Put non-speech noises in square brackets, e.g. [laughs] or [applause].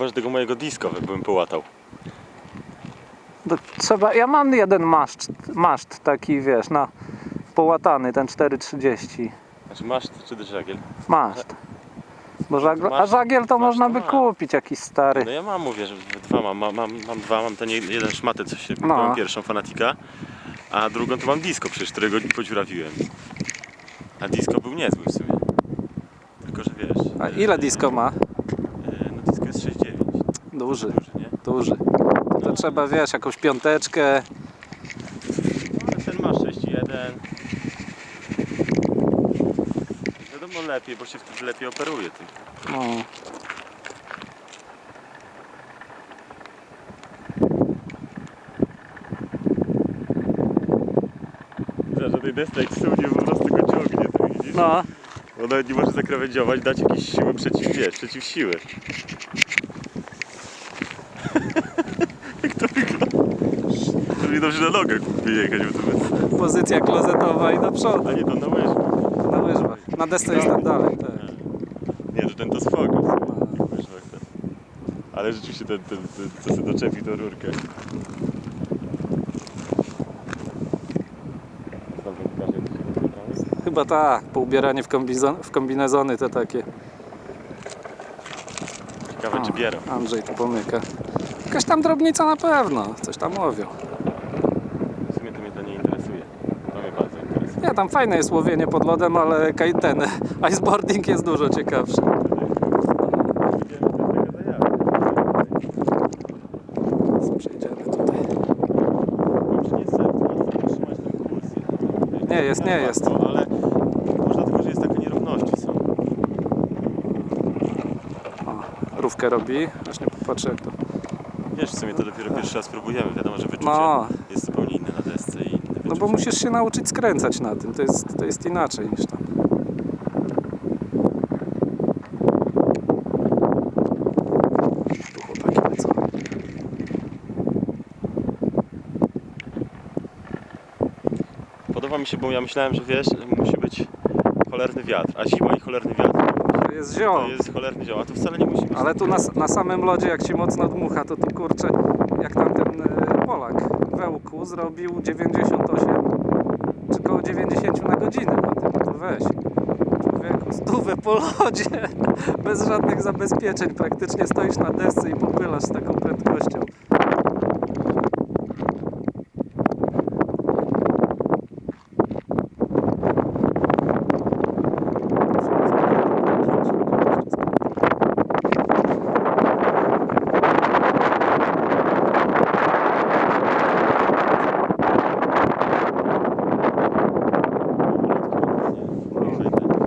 chyba, że tego mojego disco bym połatał. To trzeba, ja mam jeden maszt, maszt taki, wiesz, na połatany, ten 4,30. Znaczy masz czy też żagiel? Maszt. Bo żagiel, a żagiel to można to by kupić jakiś stary. No ja mam, mówię, że dwa mam, mam, mam, mam dwa, mam ten jeden szmatę, co się No. pierwszą fanatika, a drugą to mam disco przecież, którego podziurawiłem. A disco był niezły w sumie. Tylko, że wiesz... A ile disco ma? e, No disco jest 6,9. Duży, Duży, nie? duży. To, trzeba, wiesz, jakąś piąteczkę. No, ale ten ma 6,1. Wiadomo lepiej, bo się wtedy lepiej operuje tym. No. Tej desce jak sunie, po prostu go ciągnie, to widzisz? no. On nawet nie może zakrawędziować, dać jakieś siły przeciw, wiesz, przeciw siły. Jak to wygląda? Żeby dobrze na nogę wyjechać, bo to bez... Pozycja klozetowa i do przodu. A nie, to na łyżwach. Na łyżwach. Na desce jest tam dalej. Tak. Nie, że ten to spoko. Na łyżwach ten. Ale rzeczywiście ten, ten, ten co sobie doczepi tą rurkę. To się. Chyba tak, poubieranie w, kombizon, w kombinezony te takie. Ciekawe, czy bierą. Andrzej tu pomyka. Jakaś tam drobnica na pewno, coś tam łowią. W sumie to mnie to nie interesuje. To mnie bardzo interesuje. Nie, tam fajne jest łowienie pod lodem, ale ten iceboarding jest dużo ciekawszy. Przejdziemy tutaj. Nie jest, nie jest. Ale może dlatego, że jest taka nierówności są. O, rówkę robi. Właśnie popatrzę jak to. Wiesz, w sumie to dopiero pierwszy raz próbujemy. Wiadomo, że wyczucie No. jest zupełnie inne na desce i No bo musisz się nauczyć skręcać na tym. To jest, to jest inaczej niż tam. Podoba mi się, bo ja myślałem, że wiesz, musi być cholerny wiatr, a zima i cholerny wiatr To jest ziom. to jest cholerny zioł, a tu wcale nie musi być. Ale tu na, na samym lodzie, jak ci mocno dmucha, to tu kurczę, jak tamten e, Polak Ełku zrobił 98 czy koło 90 na godzinę tym, to weź. Człowieku, stówę po lodzie, [laughs] bez żadnych zabezpieczeń, praktycznie stoisz na desce i popylasz z taką prędkością.